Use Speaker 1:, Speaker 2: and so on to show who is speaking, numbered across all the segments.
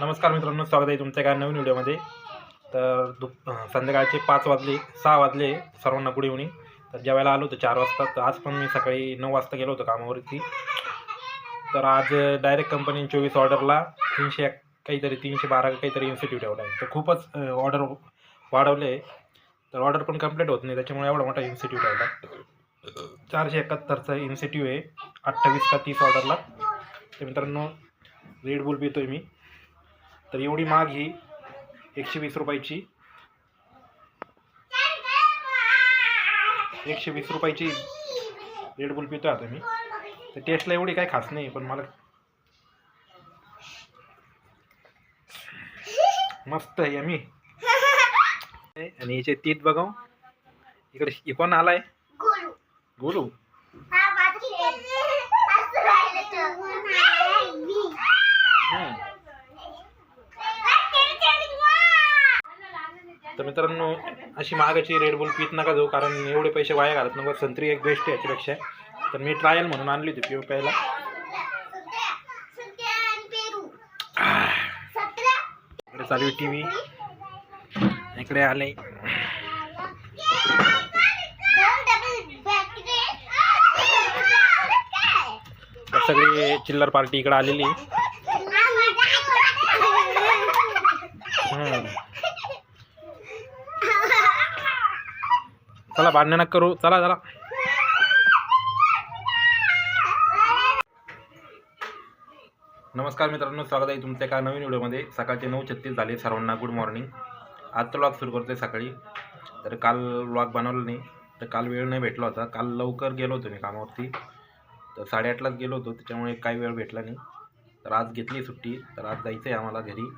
Speaker 1: नमस्कार मित्रांनो स्वागत आहे तुमच्या एका नवीन व्हिडिओमध्ये. तर दुप संध्याकाळचे पाच वाजले सहा वाजले सर्वांना गुड इव्हनिंग. तर जेवायला आलो होतो चार वाजता तर आज पण मी सकाळी नऊ वाजता गेलो होतो कामावरती. तर आज डायरेक्ट कंपनीने चोवीस ऑर्डरला तीनशे एक- काहीतरी तीनशे बारा काहीतरी इन्स्टिट्यूट ठेवला आहे. तर खूपच ऑर्डर वाढवले तर ऑर्डर पण कंप्लीट होत नाही त्याच्यामुळे एवढा मोठा इन्स्टिट्यूट ठेवला चारशे एकाहत्तरचा इन्स्टिट्यूट आहे. अठ्ठावीस का तीस ऑर्डरला तर मित्रांनो रेड बुल आहे मी. तर एवढी महाग ही एकशे वीस रुपयाची. एकशे वीस रुपयाची रेड बुल पितोय आता मी. तर टेस्टला एवढी काही खास नाही पण मला मस्त आहे मी आणि याचे तीत बघा इकडे इकोन आलाय?
Speaker 2: गोलू
Speaker 1: गोलू
Speaker 2: हा माझं खेळ असं राहिलं तर
Speaker 1: हम्म. तर मित्रांनो अशी महागाची रेड पित पीत नका जाऊ कारण एवढे पैसे वाया घालत नको संत्री एक बेस्ट आहे याच्यापेक्षा. तर मी ट्रायल म्हणून आणली होती पिऊ प्यायला इकडे चालू आहे टी व्ही इकडे आले. सगळी चिल्लर पार्टी इकडे आलेली चला भांडण करू. चला चला. नमस्कार मित्रांनो स्वागत आहे तुमच्या एका नवीन व्हिडिओमध्ये. सकाळचे नऊ छत्तीस झाले सर्वांना गुड मॉर्निंग आजचा व्लॉग सुरू करतोय सकाळी. तर काल व्लॉग बनवलं नाही तर काल वेळ नाही भेटला होता. काल लवकर गेलो होतो मी कामावरती. तर साडेआठलाच गेलो होतो त्याच्यामुळे काही वेळ भेटला नाही. तर आज घेतली सुट्टी तर आज जायचं आहे आम्हाला घरी.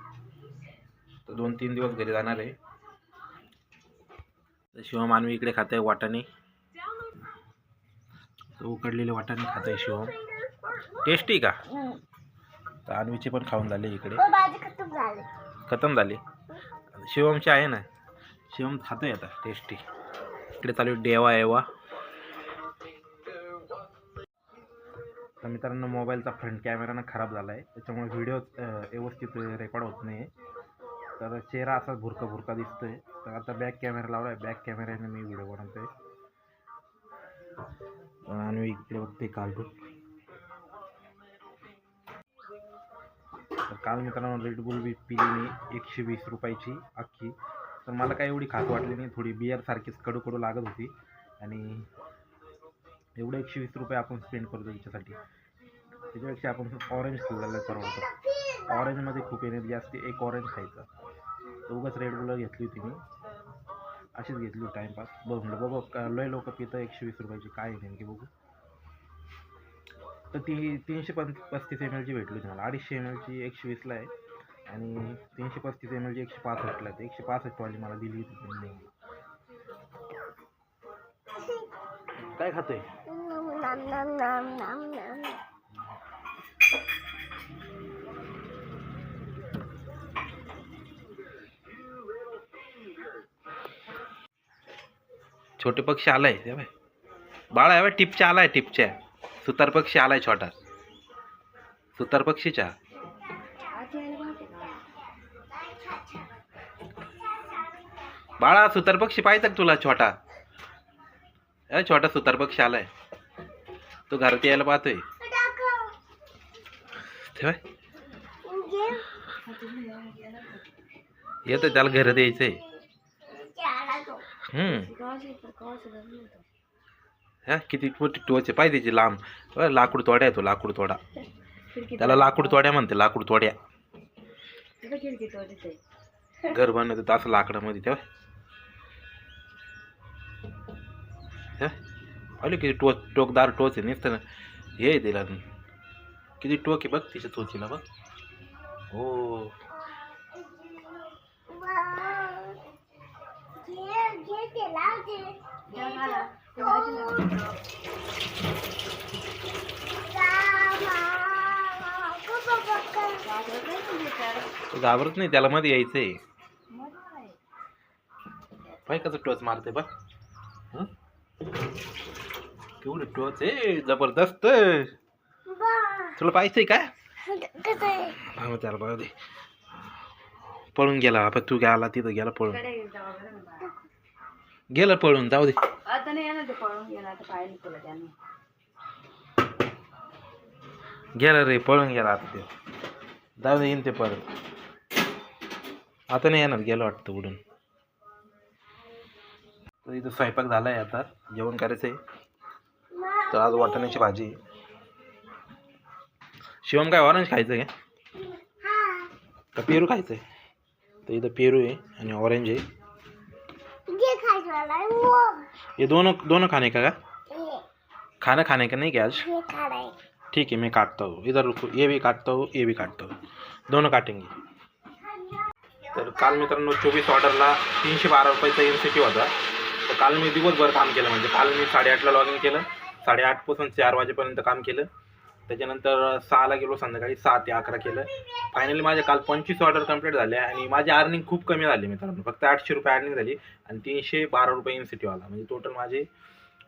Speaker 1: तर दोन तीन दिवस घरी जाणार आहे. तर शिवमानवी इकडे खात आहे वाटाणे उकडलेले वाटाणे खात आहे शिवम. टेस्टी का? तर अन्वीचे पण खाऊन झाले इकडे. खतम झाले. शिवमचे आहे ना. शिवम खातोय आता टेस्टी. इकडे चालू आहे डेवा एवा. तर मित्रांनो मोबाईलचा फ्रंट कॅमेरा ना खराब झाला आहे त्याच्यामुळे व्हिडिओ व्यवस्थित रेकॉर्ड होत नाही तर चेहरा असा भुरका भुरका दिसतोय. तर आता बॅक कॅमेरा लावला आहे बॅक कॅमेऱ्याने मी व्हिडिओ बनवतोय. आणि इकडे बघते कार्टून तर काल मित्रांनो रेडबुल बी पिली मी एकशे वीस रुपयाची अख्खी. तर मला काही एवढी खास वाटली नाही. थोडी बियर सारखीच कडू कडू लागत होती. आणि एवढे एकशे वीस रुपये आपण स्पेंड करतो याच्यासाठी त्याच्यापेक्षा आपण ऑरेंज खाल्लेलं सर्व ऑरेंजमध्ये खूप एनर्जी असते. एक ऑरेंज खायचं. उगाच रेड बुल घेतली होती मी. अशीच घेतली टाईमपास बघ म्हटलं बघू का- लय लोक पितं एकशे वीस रुपयाची. काय आहे नेमकी बघू. तर ती तीनशे पं पस्तीस एम एलची भेटली होती मला. अडीचशे एम एलची एकशे वीसला आहे. आणि तीनशे पस्तीस एम एलची एकशे पासष्टला आहे. एकशे पासष्टवाली मला दिली होती त्यांनी काय खातोय? छोटे पक्षी आलाय ते बाय. बाळा आहे टिपच्या आलाय टिपच्या. सुतार पक्षी आलाय छोटा. सुतार पक्षीच्या. बाळा सुतार पक्षी पाहिजे का तुला छोटा? अरे छोटा सुतार पक्षी आलाय. तो घरात यायला पाहतोय. ते येतं त्याला घरात यायचंय. हा किती मोठी टोच आहे. पाहिजे त्याची लांब. लाकूड तोड्या आहे तो लाकूड तोडा. त्याला लाकूड तोड्या म्हणते लाकूड तोड्या. घर बनवत असं लाकडामध्ये तेव्हा पाहिलं किती टोच टोकदार टोच आहे नुसतं हे दिला तिला किती टोक आहे बघ तिच्या चोचीला बघ. हो. घाबरत नाही त्याला मध्ये यायचंय. पाय कसं टोच मारते बघ. केवढं टोच आहे जबरदस्त. तुला पाहिजे का? हा मग त्याला बघा दे. पळून गेला तू गेला तिथं गेला पळून. गेलं पळून जाऊ दे.
Speaker 3: आता नाही येणार ते पळून गेला आता पाहिलं तुला त्याने
Speaker 1: गेला रे पळून गेला आता ते. जाऊ दे येईन ते परत. आता नाही येणार गेलं वाटतं उडून. तर इथं स्वयंपाक झाला आहे आता जेवण करायचं आहे तर आज वाटाण्याची भाजी. आहे. शिवम काय ऑरेंज खायचं आहे
Speaker 2: हा.
Speaker 1: का पेरू खायचं आहे तर इथं पेरू आहे आणि ऑरेंज आहे. ये दोनों दोनों खाने का का
Speaker 2: ये
Speaker 1: खाना खाने का नहीं क्या आज? ठीक है मैं काटता हूँ। इधर रुको ये भी काटता हूँ ये भी काटता हूँ। दोनों काटेंगे। तर काल मित्रांनो चोवीस ऑर्डरला तीनशे बारा रुपयाचा एन सी पी होता. तर काल मी दिवसभर काम केलं. म्हणजे काल मी साडेआठला लॉग इन केलं साडेआठपासून चार वाजेपर्यंत काम केलं. त्याच्यानंतर सहाला गेलो संध्याकाळी सहा ते अकरा केलं. फायनली माझे काल पंचवीस ऑर्डर कंप्लीट झाले आणि माझी अर्निंग खूप कमी झाली मित्रांनो. फक्त आठशे रुपये अर्निंग झाली आणि तीनशे बारा रुपये एन आला म्हणजे टोटल माझे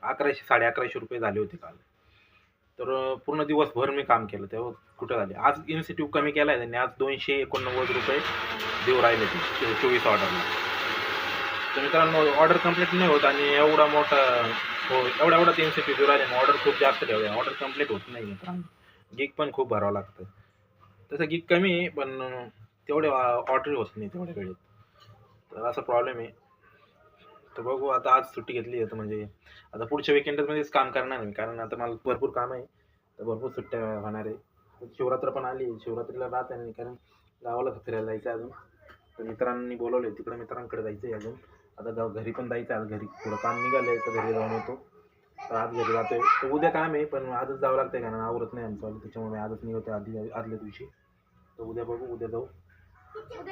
Speaker 1: अकराशे साडे अकराशे रुपये झाले होते काल. तर पूर्ण दिवसभर मी काम केलं. तेव्हा कुठं झाले? आज इन्स्टिट्यूट कमी केला आहे त्यांनी. आज दोनशे एकोणनव्वद रुपये देऊ राहिले ते. चोवीस ऑर्डरला तर मित्रांनो ऑर्डर कंप्लीट नाही होत आणि एवढा मोठा हो एवढा एवढा तीनशे पी देऊ राहिले ऑर्डर खूप जास्त ठेवले ऑर्डर कंप्लीट होत नाही मित्रांनो. गिग पण खूप भरावं लागतं. तसं गिक कमी आहे पण तेवढे ऑर्डर होत नाही तेवढ्या वेळेत. तर असा प्रॉब्लेम आहे. तर बघू आता आज सुट्टी घेतली आहे तर म्हणजे आता पुढच्या विकेंडमध्येच काम करणार नाही मी कारण आता मला भरपूर काम आहे. तर भरपूर सुट्ट्या होणार आहे. शिवरात्र पण आली शिवरात्रीला राहत आहे कारण गावाला फिरायला जायचं आहे अजून. तर मित्रांनी बोलवले तिकडे मित्रांकडे जायचं आहे अजून. आता गाव घरी पण जायचं आज घरी थोडं काम निघालं आहे तर घरी जाऊन येतो. तर आज घरी जातोय तर उद्या काम आहे पण आजच जावं लागतंय कारण आवरत नाही आमचं. त्याच्यामुळे आजच निघतो आधी आदल्या दिवशी. तर उद्या बघू उद्या जाऊ.
Speaker 3: का का.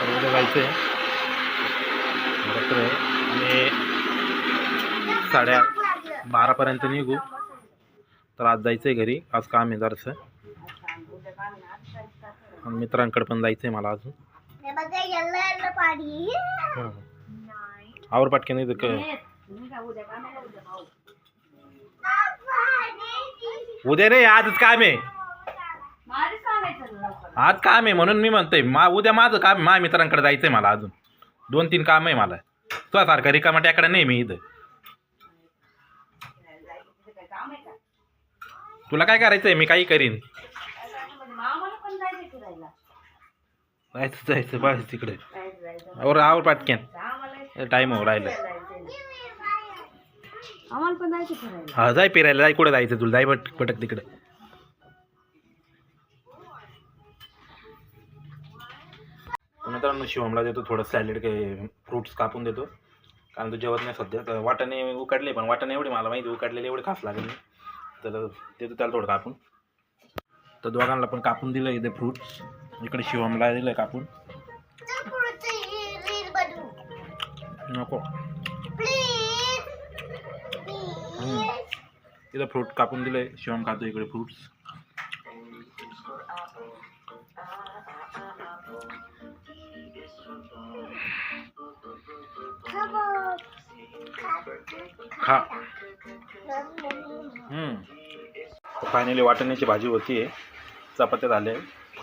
Speaker 1: तर उद्या जायचं आहे. आणि साडे बारापर्यंत निघू. तर आज जायचं आहे घरी. आज काम आहे जरासं
Speaker 3: उद्या का नाही आज जायचं का?
Speaker 1: आणि मित्रांकडे पण जायचं आहे मला अजून.
Speaker 2: हे.
Speaker 1: आवर पाटके नाही तर
Speaker 3: उद्या
Speaker 1: रे आजच काम आहे.
Speaker 3: माझं सांगायचं ना लवकर.
Speaker 1: आज काम आहे म्हणून मी म्हणतोय मा उद्या माझं काम माझ्या मित्रांकडे जायचं आहे मला अजून. दोन तीन काम आहे मला. तुझ्यासारखा रिकामा ट्याकडे नाही मी इथं. तुला काय करायचं आहे मी काही करीन
Speaker 3: काय करायचं म्हणजे मग आम्हाला पण जायचं फिरायला
Speaker 1: जायचं जायचं बस तिकडे. और आवर पाटक्यान. टाईम हो राहिलं
Speaker 3: फिरायला जायचंय ना. आम्हाला पण जायचं फिरायला.
Speaker 1: हा जाय फिरायला जाय कुठं जायचं तुला जाय पट पटक तिकडे. मित्रांनो शिवमला देतो थोडं सॅलेड काही फ्रुट्स कापून देतो. कारण तो जेवत नाही सध्या तर वाटाणे उकडले पण वाटाणे एवढे मला माहिती उकडलेले एवढे खास लागेल नाही. तर देतो त्याला थोडं कापून. तर दोघांना पण कापून दिलं इथे फ्रुट्स इकडे शिवमला दिलं कापून. नको. तिथं इथं फ्रूट कापून दिलंय. शिवम खातो इकडे फ्रूट्स खा. फायनली वाटण्याची भाजी होती आहे चपात्या झाल्या.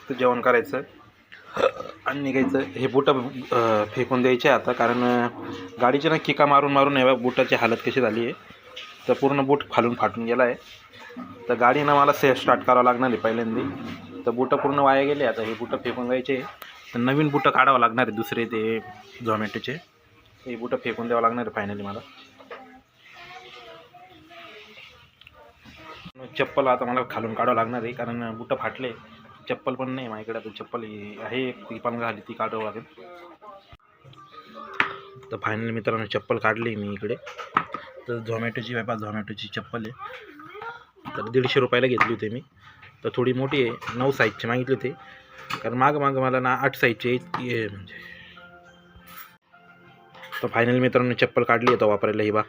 Speaker 1: फक्त जेवण करायचं. आणि निघायचं. हे बुटं फेकून द्यायचे आता. कारण गाडीचे ना किका मारून मारून हे बुटाची हालत कशी झाली आहे. तर पूर्ण बूट खालून फाटून गेला आहे तर गाडीनं मला सेफ स्टार्ट करावं लागणार आहे पहिल्यांदा. तर बुटं पूर्ण वाया गेले. आता हे बुटं फेकून द्यायचे तर नवीन बुटं काढावं लागणार आहे दुसरे ते झोमॅटोचे हे बुटं फेकून द्यावं लागणार आहे फायनली मला. चप्पल आता मला खालून काढावं लागणार आहे. कारण बुटं फाटले. चप्पल पण नाही माझ्याकडे आता चप्पल आहे एक ती पण घाली ती काढावं लागेल. तर फायनल मित्रांनो चप्पल काढली मी इकडे. तर झोमॅटोची व्यापार झोमॅटोची चप्पल आहे. तर दीडशे रुपयाला घेतली होती मी. तर थोडी मोठी आहे नऊ साईजची मागितली होती. कारण मागं मागं मला ना आठ साईजची म्हणजे. तर फायनल मित्रांनो चप्पल काढली आहे वापरायला ही बा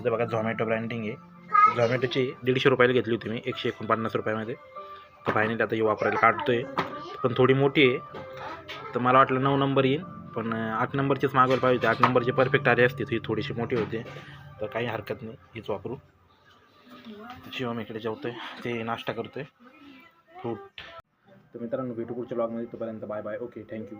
Speaker 1: इथं बघा झोमॅटो ब्रँडिंग आहे. झोमॅटोची दीडशे रुपयाला घेतली होती मी एकशे एकोणपन्नास रुपयामध्ये. तर फायनली आता ही वापरायला आहे पण थोडी मोठी आहे. तर मला वाटलं नऊ नंबर येईल. पण आठ नंबरचीच मागवायला पाहिजे होती. आठ नंबरची परफेक्ट आली असते ही थोडीशी मोठी होते. तर काही हरकत नाही. हीच वापरू. शिवम इकडे जेवतो आहे ते नाश्ता करतो आहे फ्रूट तर मित्रांनो भेटू पुढच्या ब्लॉगमध्ये तोपर्यंत बाय बाय ओके थँक्यू